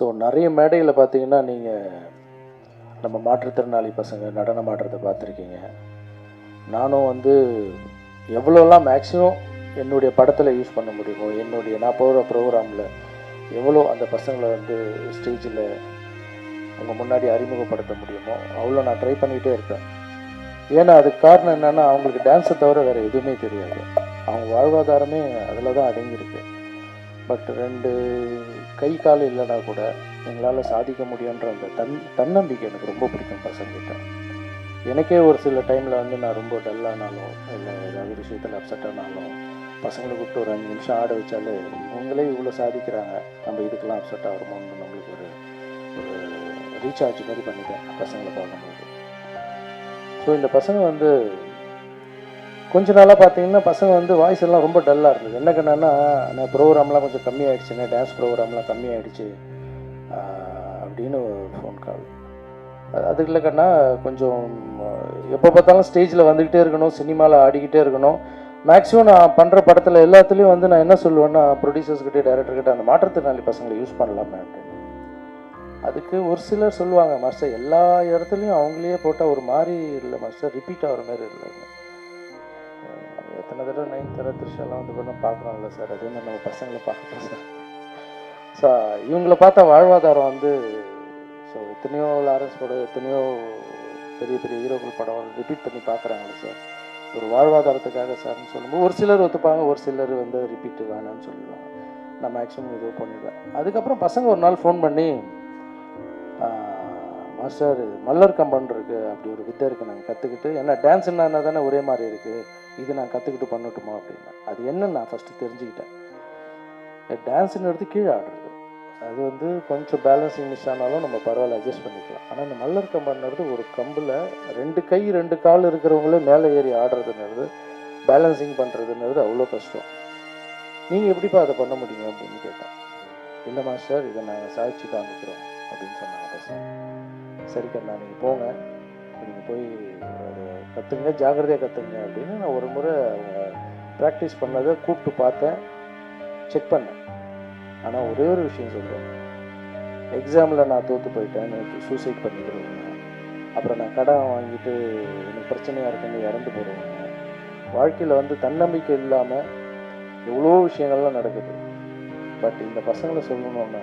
So நிறைய மேடையில் பார்த்தீங்கன்னா நீங்கள் நம்ம மாற்றுத்திறனாளி பசங்க நடனம் ஆடுறத பார்த்துருக்கீங்க. நானும் வந்து எவ்வளோலாம் மேக்ஸிமம் என்னுடைய படத்தில் யூஸ் பண்ண முடியுமோ என்னுடைய நான் போகிற ப்ரோக்ராமில் எவ்வளோ அந்த பசங்களை வந்து ஸ்டேஜில் அவங்க முன்னாடி அறிமுகப்படுத்த முடியுமோ அவ்வளோ நான் ட்ரை பண்ணிகிட்டே இருப்பேன். ஏன்னா அதுக்கு காரணம் என்னென்னா அவங்களுக்கு டான்ஸை தவிர வேறு எதுவுமே தெரியாது. அவங்க வாழ்வாதாரமே அதில் தான் அடங்கியிருக்கு. பட் ரெண்டு கை கால் இல்லைனா கூட எங்களால் சாதிக்க முடியுன்ற அந்த தன் தன்னம்பிக்கை எனக்கு ரொம்ப பிடிக்கும் பசங்கிட்ட எனக்கே ஒரு சில டைமில் வந்து நான் ரொம்ப டல்லானாலும் இல்லை ஏதாவது விஷயத்தில் அப்செட் ஆனாலும் பசங்களை கூப்பிட்டு ஒரு அஞ்சு நிமிஷம் ஆட வச்சாலே இவங்களே இவ்வளோ சாதிக்கிறாங்க நம்ம இதுக்கெல்லாம் அப்செட் ஆகிறோமோன்னு நம்மளுக்கு ஒரு ஒரு ரீசார்ஜ் மாதிரி பண்ணிட்டேன் பசங்களை பார்க்கும்போது. ஸோ இந்த பசங்க வந்து கொஞ்ச நாளாக பார்த்தீங்கன்னா பசங்க வந்து வாய்ஸ் எல்லாம் ரொம்ப டல்லாக இருந்தது. என்ன கண்ணா நான் ப்ரோக்ராம்லாம் கொஞ்சம் கம்மியாயிடுச்சுங்க டான்ஸ் ப்ரோக்ராம்லாம் கம்மியாயிடுச்சு ஆஹ் அப்படின்னு ஃபோன் கால் அது இல்லை கண்ணா கொஞ்சம் எப்போ பார்த்தாலும் ஸ்டேஜில் வந்துக்கிட்டே இருக்கணும் சினிமாவில் ஆடிக்கிட்டே இருக்கணும். மேக்ஸிமம் நான் பண்ணுற படத்தில் எல்லாத்துலேயும் வந்து நான் என்ன சொல்லுவேன்னா ப்ரொடியூசர்ஸ்கிட்டே டேரக்டர்கிட்ட அந்த மாற்றுத்திறனாளி பசங்களை யூஸ் பண்ணலாமே அப்படின்னு. அதுக்கு ஒரு சிலர் சொல்லுவாங்க மாஸ்டர் எல்லா இடத்துலையும் அவங்களே போட்டால் ஒரு மாதிரி இல்லை மாஸ்டர். ரிப்பீட் ஆகிற மாதிரி இல்லைங்க இத்தனை தடவை நைன் தர திருஷெல்லாம் வந்து பண்ண பார்க்குறோம்ல சார் அதே மாதிரி நம்ம பசங்களை பார்க்குறோம் சார் ஸோ இவங்கள பார்த்தா வாழ்வாதாரம் வந்து ஸோ எத்தனையோ லாரன்ஸ் படம் எத்தனையோ பெரிய பெரிய ஹீரோக்கள் படம் ரிப்பீட் பண்ணி பார்க்குறாங்களே சார் ஒரு வாழ்வாதாரத்துக்காக சார்னு சொல்லும்போது ஒரு சிலர் ஒத்துப்பாங்க ஒரு சிலர் வந்து ரிப்பீட் வேணாம்னு சொல்லிடுவாங்க. நான் மேக்ஸிமம் இது பண்ணிடுவேன். அதுக்கப்புறம் பசங்க ஒரு நாள் ஃபோன் பண்ணி சார் மல்லர் கம்பன் இருக்கு. அப்படி ஒரு வித்தை இருக்குது நாங்கள் கற்றுக்கிட்டு ஏன்னா டான்ஸ் என்ன தானே ஒரே மாதிரி இருக்குது இது நான் கற்றுக்கிட்டு பண்ணட்டுமா அப்படின்னு. அது என்னன்னு நான் ஃபஸ்ட்டு தெரிஞ்சுக்கிட்டேன். டான்ஸ்னு கீழே ஆடுறது. அது வந்து கொஞ்சம் பேலன்சிங் மிஸ் ஆனாலும் நம்ம பரவாயில்ல அட்ஜஸ்ட் பண்ணிக்கலாம். ஆனால் இந்த மல்லர் கம்பன்றது ஒரு கம்பில் ரெண்டு கை ரெண்டு கால் இருக்கிறவங்களே மேலே ஏறி ஆடுறதுங்கிறது பேலன்சிங் பண்ணுறதுங்கிறது அவ்வளோ கஷ்டம். நீங்கள் எப்படிப்பா அதை பண்ண முடியும் அப்படின்னு கேட்டேன். இல்லை மாஸ்டர் இதை நாங்கள் சாதிச்சு காமிக்கிறோம் அப்படின்னு சொன்னாங்க பசங்க சரி கண்ணா நீங்கள் போங்க நீங்கள் போய் ஒரு கற்றுங்க ஜாக்கிரதையாக கற்றுங்க அப்படின்னு நான் ஒரு முறை அவங்க ப்ராக்டிஸ் பண்ணதை கூப்பிட்டு பார்த்தேன். செக் பண்ணேன். ஆனால் ஒரே ஒரு விஷயம் சொல்கிறேன் எக்ஸாமில் நான் தோற்று போயிட்டேன் எனக்கு சூசைட் பண்ணிக்கிறவங்க அப்புறம் நான் கடன் வாங்கிட்டு எனக்கு பிரச்சனையாக இருக்குன்னு இறந்து போகிறவங்க வாழ்க்கையில் வந்து தன்னம்பிக்கை இல்லாமல் எவ்வளோ விஷயங்கள்லாம் நடக்குது. பட் இந்த பசங்களை சொல்லணுன்னா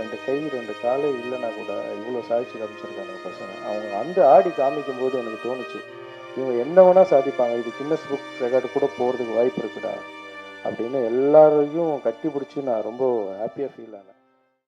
ரெண்டு கை ரெண்டு காலே இல்லைன்னா கூட இவ்வளோ சாதிச்சு காமிச்சிருக்காங்க பசங்க. அவங்க அந்த ஆடி காமிக்கும் போது எனக்கு தோணுச்சு இவங்க என்ன வேணால் சாதிப்பாங்க இது கின்னஸ் புக் ரெக்கார்டு கூட போகிறதுக்கு வாய்ப்பு இருக்குடா அப்படின்னு எல்லாரையும் கட்டி பிடிச்சி நான் ரொம்ப ஹாப்பியாக ஃபீல் ஆனேன்.